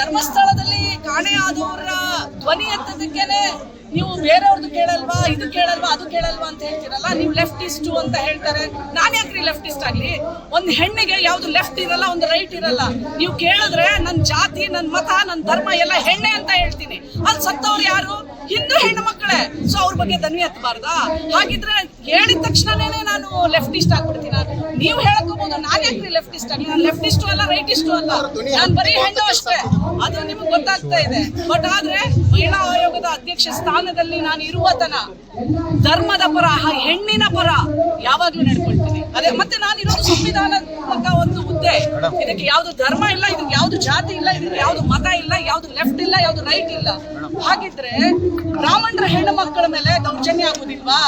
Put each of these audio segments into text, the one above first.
ಧರ್ಮಸ್ಥಳದಲ್ಲಿ ಕಾಣೆಯಾದವರ ಧ್ವನಿ ಎತ್ತದಕ್ಕೇನೆ ನೀವು ಬೇರೆಯವ್ರದ್ದು ಕೇಳಲ್ವಾ, ಇದು ಕೇಳಲ್ವಾ, ಅದು ಕೇಳಲ್ವಾ ಅಂತ ಹೇಳ್ತೀರಲ್ಲ? ನೀವು ಲೆಫ್ಟಿಸ್ಟು ಅಂತ ಹೇಳ್ತಾರೆ. ನಾನು ಯಾಕ್ರಿ ಲೆಫ್ಟಿಸ್ಟ್ ಆಗ್ಲಿ? ಒಂದು ಹೆಣ್ಣಿಗೆ ಯಾವ್ದು ಲೆಫ್ಟ್ ಇರಲ್ಲ, ಒಂದು ರೈಟ್ ಇರಲ್ಲ. ನೀವು ಕೇಳಿದ್ರೆ ನನ್ನ ಜಾತಿ ನನ್ನ ಮತ ನನ್ನ ಧರ್ಮ ಎಲ್ಲ ಹೆಣ್ಣೆ ಅಂತ ಹೇಳ್ತೀನಿ. ಅಲ್ಲಿ ಸತ್ತವ್ರು ಯಾರು? ಹಿಂದೂ ಹೆಣ್ಣು ಮಕ್ಕಳೇ ಸೊ ಅವ್ರ ಬಗ್ಗೆ ದನಿ ಹತ್ಬಾರ್ದಾ? ಹಾಗಿದ್ರೆ ಹೇಳಿದ ತಕ್ಷಣನೇ ನಾನು ಲೆಫ್ಟಿಸ್ಟ್ ಆಗ್ಬಿಡ್ತೀನ ನೀವು ಹೇಳಕೋಬಹುದು ನಾನು ಯಾಕ್ರಿ ಲೆಫ್ಟಿಸ್ಟ್ ಆಗಲಿ ನಾನು ಲೆಫ್ಟಿಸ್ಟು ಅಲ್ಲ ರೈಟಿಸ್ಟು ಅಲ್ಲ. ನಾನು ಬರೀ ಹೆಣ್ಣು ಅಷ್ಟೇ. ಅದು ನಿಮ್ಗೆ ಗೊತ್ತಾಗ್ತಾ ಇದೆ. ಬಟ್ ಆದ್ರೆ ಮಹಿಳಾ ಆಯೋಗದ ಅಧ್ಯಕ್ಷ ಸ್ಥಾನದಲ್ಲಿ ನಾನು ಇರುವ ತನ ಧರ್ಮದ ಪರ ಹೆಣ್ಣಿನ ಪರ ಯಾವಾಗ್ಲೂ ನಡ್ಕೊಳ್ತೀನಿ. ಅದೇ, ಮತ್ತೆ ನಾನು ಇರೋದು ಒಂದು ಹುದ್ದೆ ಇದಕ್ಕೆ ಯಾವ್ದು ಧರ್ಮ ಇಲ್ಲ, ಇದಕ್ಕೆ ಯಾವ್ದು ಜಾತಿ ಇಲ್ಲ, ಇದಕ್ಕೆ ಯಾವ್ದು ಮತ ಇಲ್ಲ, ಯಾವ್ದು ಲೆಫ್ಟ್ ಇಲ್ಲ, ಯಾವ್ದು ರೈಟ್ ಇಲ್ಲ. ಹಾಗಿದ್ರೆ ಬ್ರಾಹ್ಮಣರ ಹೆಣ್ಣು ಮಕ್ಕಳ ಮೇಲೆ ದೌರ್ಜನ್ಯ ಆಗುದಿಲ್ವಾ?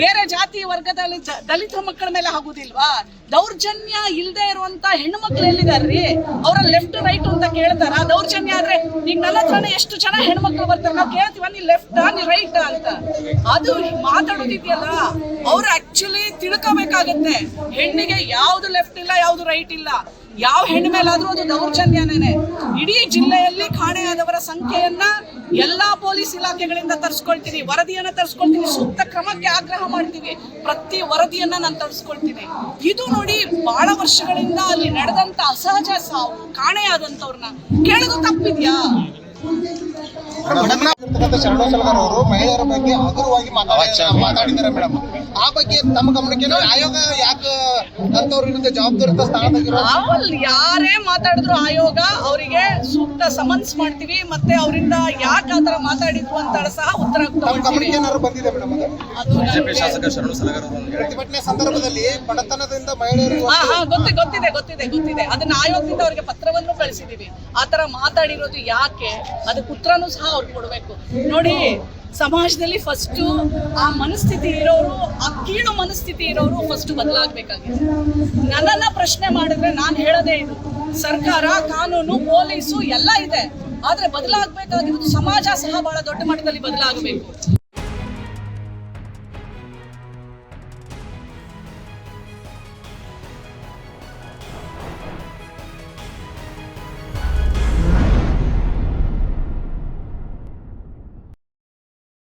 ಬೇರೆ ಜಾತಿ ವರ್ಗದಲ್ಲಿ ದಲಿತ ಮಕ್ಕಳ ಮೇಲೆ ಆಗುದಿಲ್ವಾ? ದೌರ್ಜನ್ಯ ಇಲ್ಲದೆ ಇರುವಂತ ಹೆಣ್ಣು ಮಕ್ಳು ಎಲ್ಲಿದಾರ್ರಿ? ಅವರ ಲೆಫ್ಟ್ ರೈಟ್ ಅಂತ ಕೇಳ್ತಾರ. ದೌರ್ಜನ್ಯ ಆದ್ರೆ ಈಗ ನನ್ನ ಹತ್ರನೇ ಎಷ್ಟು ಜನ ಹೆಣ್ಮಕ್ಳು ಬರ್ತಾರೆ? ನಾವು ಕೇಳ್ತೀವ, ನೀ ಲೆಫ್ಟ್ ನೀ ರೈಟ್ ಅಂತ. ಅದು ಮಾತಾಡೋದಿದೆಯಲ್ಲ? ಅವ್ರು ಆಕ್ಚುಲಿ ತಿಳ್ಕೋಬೇಕಾಗತ್ತೆ. ಹೆಣ್ಣಿಗೆ ಯಾವ್ದು ಲೆಫ್ಟ್ ಇಲ್ಲ, ಯಾವ್ದು ರೈಟ್ ಇಲ್ಲ. ಯಾವ ಹೆಣ್ಣು ಮೇಲಾದ್ರೂ ಅದು ದೌರ್ಜನ್ಯನೇ. ಇಡೀ ಜಿಲ್ಲೆಯಲ್ಲಿ ಕಾಣೆಯಾದವರ ಸಂಖ್ಯೆಯನ್ನ ಎಲ್ಲಾ ಪೊಲೀಸ್ ಇಲಾಖೆಗಳಿಂದ ತರಿಸ್ಕೊಳ್ತೀನಿ, ವರದಿಯನ್ನ ತರಿಸ್ಕೊಳ್ತೀನಿ, ಸೂಕ್ತ ಕ್ರಮಕ್ಕೆ ಆಗ್ರಹ ಮಾಡ್ತೀವಿ. ಪ್ರತಿ ವರದಿಯನ್ನ ನಾನು ತರಿಸ್ಕೊಳ್ತೀನಿ. ಇದು ನೋಡಿ ಬಹಳ ವರ್ಷಗಳಿಂದ ಅಲ್ಲಿ ನಡೆದಂತ ಅಸಹಜ ಸಾವು ಕಾಣೆಯಾದಂತವ್ರನ್ನ ಕೇಳೋದು ತಪ್ಪಿದ್ಯಾ? ಶರಣು ಸಲಗರ್ ಅವರು ಮಹಿಳೆಯರ ಬಗ್ಗೆ ಹಗುರವಾಗಿ ಮಾತಾಡಿ ಮಾತಾಡಿದ್ದಾರೆ ಮೇಡಮ್. ಆ ಬಗ್ಗೆ ತಮ್ಮ ಗಮನಕ್ಕೆ ಆಯೋಗ ಯಾಕೆ ಅಂತವ್ರ ವಿರುದ್ಧ ಜವಾಬ್ದಾರಿತ ಸ್ಥಾನದಲ್ಲಿ ಯಾರೇ ಮಾತಾಡಿದ್ರು ಆಯೋಗ ಅವರಿಗೆ ಸೂಕ್ತ ಸಮನ್ಸ್ ಮಾಡ್ತೀವಿ ಮತ್ತೆ ಅವರಿಂದ ಯಾಕೆ ಆತರ ಮಾತಾಡಿದ್ರು ಅಂತ ಸಹ ಉತ್ತರ ಗಮನಕ್ಕೆ ಏನಾದ್ರು ಬಂದಿದೆ ಮೇಡಮ್ ಅದು? ಶಾಸಕ ಶರಣು ಸಲಗರ ಪ್ರತಿಭಟನೆ ಸಂದರ್ಭದಲ್ಲಿ ಬಡತನದಿಂದ ಮಹಿಳೆಯರು ಹಾ ಹಾ ಗೊತ್ತಿ ಗೊತ್ತಿದೆ ಗೊತ್ತಿದೆ ಗೊತ್ತಿದೆ. ಅದನ್ನ ಆಯೋಗದಿಂದ ಅವರಿಗೆ ಪತ್ರವನ್ನು ಕಳಿಸಿದೀವಿ. ಆತರ ಮಾತಾಡಿರೋದು ಯಾಕೆ? ಅದಕ್ಕೆ ಉತ್ತರನೂ ಸಹ ಅವ್ರಿಗೆ ಕೊಡಬೇಕು. ನೋಡಿ, ಸಮಾಜದಲ್ಲಿ ಫಸ್ಟ್ ಆ ಮನಸ್ಥಿತಿ ಇರೋರು, ಆ ಕೀಳು ಮನಸ್ಥಿತಿ ಇರೋರು ಫಸ್ಟ್ ಬದಲಾಗಬೇಕಾಗಿದೆ. ನನ್ನನ್ನ ಪ್ರಶ್ನೆ ಮಾಡಿದ್ರೆ ನಾನು ಹೇಳೋದೇ ಇದು. ಸರ್ಕಾರ, ಕಾನೂನು, ಪೊಲೀಸು ಎಲ್ಲ ಇದೆ. ಆದ್ರೆ ಬದಲಾಗಬೇಕಾಗಿರೋದು ಸಮಾಜ ಸಹ ಬಹಳ ದೊಡ್ಡ ಮಟ್ಟದಲ್ಲಿ ಬದಲಾಗಬೇಕು.